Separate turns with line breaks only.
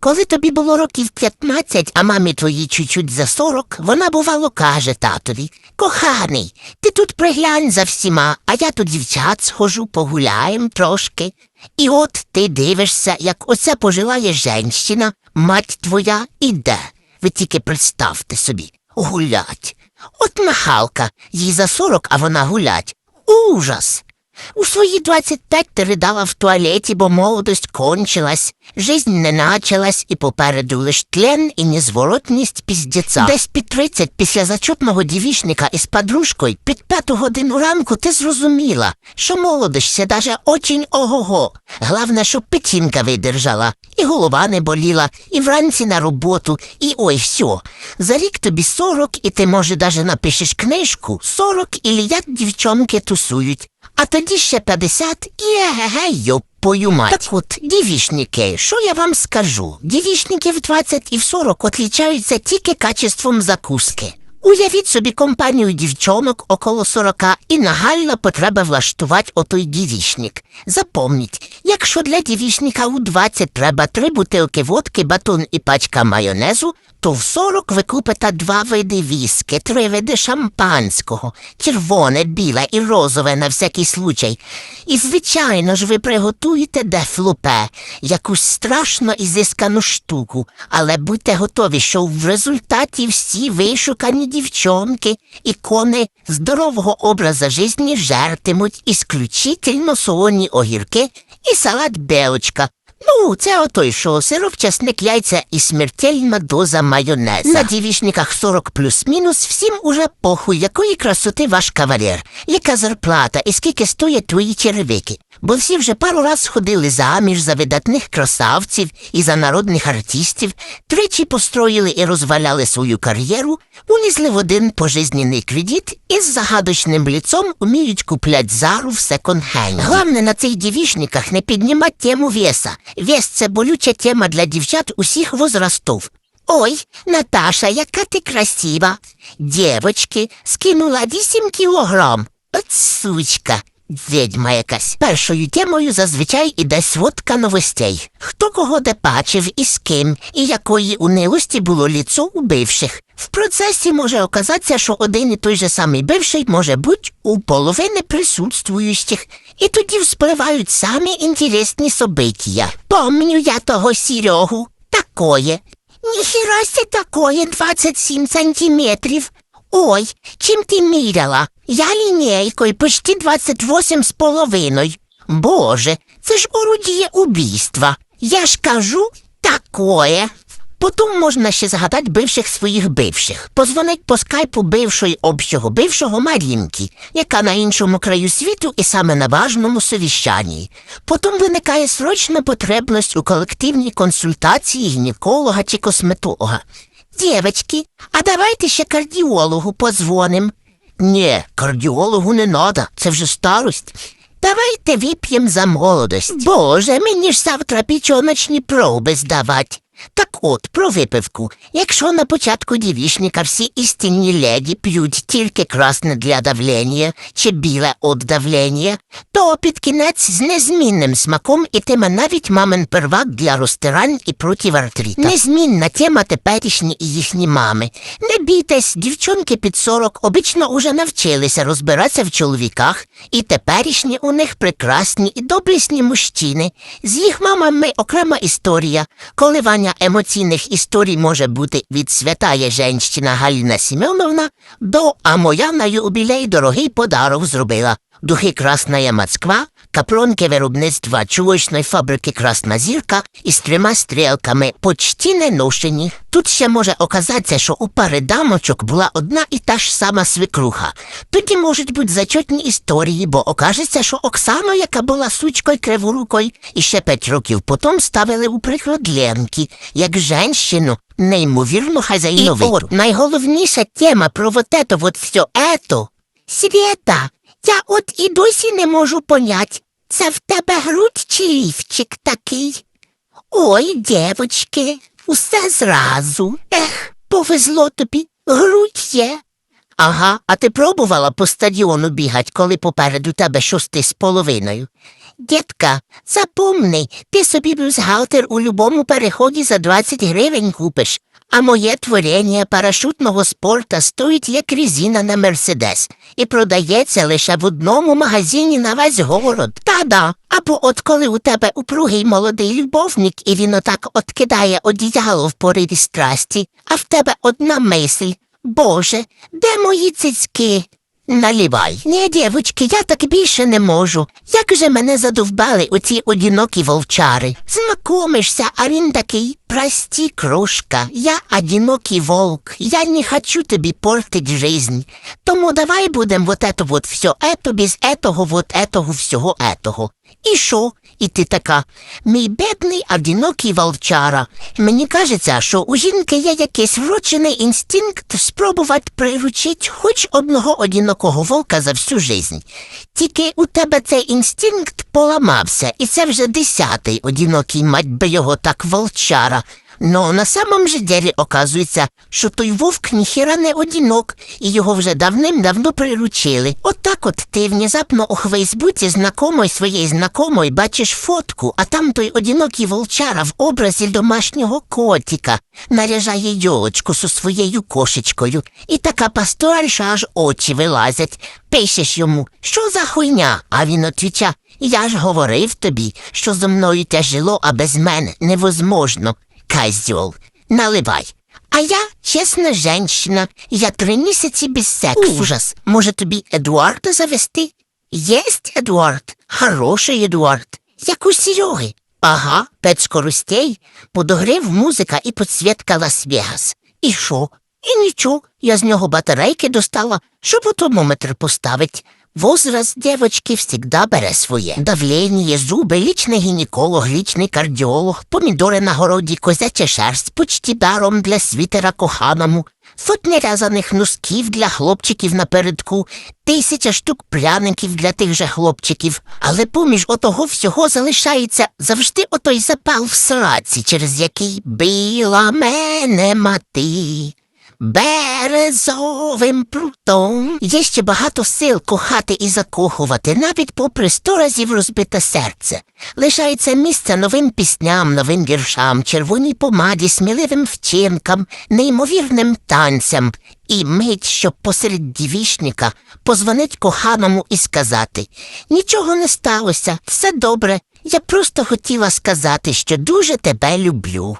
Коли тобі було років 15, а мамі твоїй чуть-чуть за 40, вона бувало каже татові Коханий, ти тут приглянь за всіма, а я тут дівчат схожу, погуляєм трошки. І от ти дивишся, як оця пожилає женщина, мать твоя, іде. Ви тільки представте собі, гулять. От нахалка, їй за 40, а вона гулять. Ужас! У свої 25 ти ридала в туалеті, бо молодость кончилась, жизнь не началась, і попереду лиш тлен і незворотність піздєца. Десь під 30 після зачутного дівішника із подружкою під п'яту годину ранку ти зрозуміла, що молодишся даже очень ого-го. Главне, щоб печінка видержала, і голова не боліла, і вранці на роботу, і ой, все. За рік тобі 40, і ти, може, даже напишеш книжку 40 і як дівчонки тусують. А тоді ще 50 і еге йопою мать. Так от, дівішники, що я вам скажу? Дівішники в 20 і в 40 отлічаються тільки качеством закуски. Уявіть собі компанію дівчонок около 40 і нагальна потреба влаштувати отой дівішник. Запомніть, якщо для дівішника у 20 треба три бутилки водки, батон і пачка майонезу, то в 40 ви купите два види віски, три види шампанського, червоне, біле і розове на всякий случай. І, звичайно ж, ви приготуєте дефлупе, якусь страшно ізискану штуку, але будьте готові, що в результаті всі вишукані дівчонки, ікони здорового образа житті жертимуть ісключительно солоні огірки і салат белочка. Ну, це отой, що сироп, часник, яйця і смертельна доза майонеза. На дівішниках 40 плюс-мінус всім уже похуй, якої красоти ваш кавалер, яка зарплата і скільки стоять твої черевики. Бо всі вже пару раз сходили заміж за видатних красавців і за народних артистів, тричі построїли і розваляли свою кар'єру, улізли в один пожизнений кредит і з загадочним ліцом уміють куплять зару в секонд-хенді. Главне на цих дівішниках не піднімати тему веса. Вес це болюча тема для дівчат усіх возрастов. Ой, Наташа, яка ти красива. Дівочки, скинула 8 кілограм. От сучка. Відьма якась. Першою темою зазвичай іде сводка новостей. Хто кого де бачив і з ким, і якої унилості було ліцо у бивших. В процесі може оказатися, що один і той же самий бивший може бути у половини присутствуючих, і тоді вспливають самі інтересні собиття. Помню я того Серегу. Такое. Ніхіра такое 27 сантиметрів. Ой, чим ти міряла? Я лінійкою почти 28 з половиною. Боже, це ж орудіє убійства. Я ж кажу такое. Потім можна ще згадати бивших своїх бивших. Позвонить по скайпу бившої общого бившого Марінки, яка на іншому краю світу і саме на важному совіщанні. Потім виникає срочна потребність у колективній консультації гінеколога чи косметолога. Дівочки, а давайте ще кардіологу позвоним. Ні, кардіологу не надо, це вже старость. Давайте вип'єм за молодость. Боже, мені ж завтра пічоночні проби здавати. Так от, про випивку. Якщо на початку дівішника всі істинні леді п'ють тільки красне для давлення чи біле від давлення, то під кінець з незмінним смаком ітиме навіть мамин первак для розтирань і проти артрита. Незмінна тема теперішні і їхні мами. Не бійтесь, дівчонки під 40 обично уже навчилися розбиратися в чоловіках, і теперішні у них прекрасні і доблесні мужчини. З їх мамами окрема історія, коливання емоційних історій може бути від святая женщина Галіна Сіменовна до а моя на юбілей дорогий подарок зробила. Духи Красная Москва, капронки виробництва чулочної фабрики Красна Зірка із трьома стрілками почти не ношені. Тут ще може оказатися, що у пари дамочок була одна і та ж сама свекруха. Тоді можуть бути зачетні історії, бо окажеться, що Оксану, яка була сучкою криворукою, і ще п'ять років потім ставили у приклад Ленки, як женщину, неймовірно хазяїновиту. І от найголовніша тема про вот это вот все ето. Свєта, я от і досі не можу понять, це в тебе грудь чи лівчик такий? Ой, дівочки, усе зразу. Ех, повезло тобі, грудь є. Ага, а ти пробувала по стадіону бігать, коли попереду тебе шости з половиною? Дітка, запомни, ти собі бюстгальтер у любому переході за 20 гривень купиш, а моє творення парашутного спорта стоїть як резина на Мерседес і продається лише в одному магазині на весь город. Та-да. Або от коли у тебе упругий молодий любовник, і він отак от кидає одіяло в пориві страсті, а в тебе одна мисль. Боже, де мої цицьки? Налівай. Ні, дівочки, я так більше не можу. Як же мене задовбали оці одинокі вовчари. Знакомишся, а він такий, прости, крошка, я одинокий волк, я не хочу тобі портить жизнь. Тому давай будем вот это вот все, ето без этого, вот этого всього етого. І що? І ти така, мій бідний одинокий волчара. Мені кажеться, що у жінки є якийсь врочений інстинкт спробувати приручити хоч одного одинокого волка за всю жизнь. Тільки у тебе цей інстинкт поламався, і це вже десятий одинокий мать би його так волчара. Но на самом же деле оказується, що той вовк ніхіра не одінок, і його вже давним-давно приручили. От так от ти внезапно у Фейсбуці знакомої своєї знакомої бачиш фотку, а там той одинокий волчара в образі домашнього котика наряжає йолочку зі своєю кошечкою, і така пасторальша аж очі вилазять. Пишеш йому, що за хуйня? А він отвіча, я ж говорив тобі, що зо мною тяжело, а без мене невозможно. Козьол, наливай. А я, чесна женщина, я три місяці без сексу. Ужас. Може тобі Едуарда завести? Єсть Едуард, хороший Едуард, як у Сереги. Ага, п'ять скоростей, подогрів музика і підсвітка Лас-Вегас. І що? І нічого, я з нього батарейки достала, щоб отомометр поставить. Возраст девочки всегда бере своє. Давлення, зуби, лічний гінеколог, лічний кардіолог, помідори на городі, козяча шерсть, почті даром для світера коханому, сотні рязаних носків для хлопчиків напередку, тисяча штук пряників для тих же хлопчиків. Але поміж отого всього залишається завжди отой запал в сраці, через який била мене мати. Березовим прутом є ще багато сил кохати і закохувати, навіть попри сто разів розбите серце. Лишається місце новим пісням, новим віршам, червоній помаді, сміливим вчинкам, неймовірним танцям, і мить, щоб посеред дівішника позвонить коханому і сказати Нічого не сталося, все добре. Я просто хотіла сказати, що дуже тебе люблю.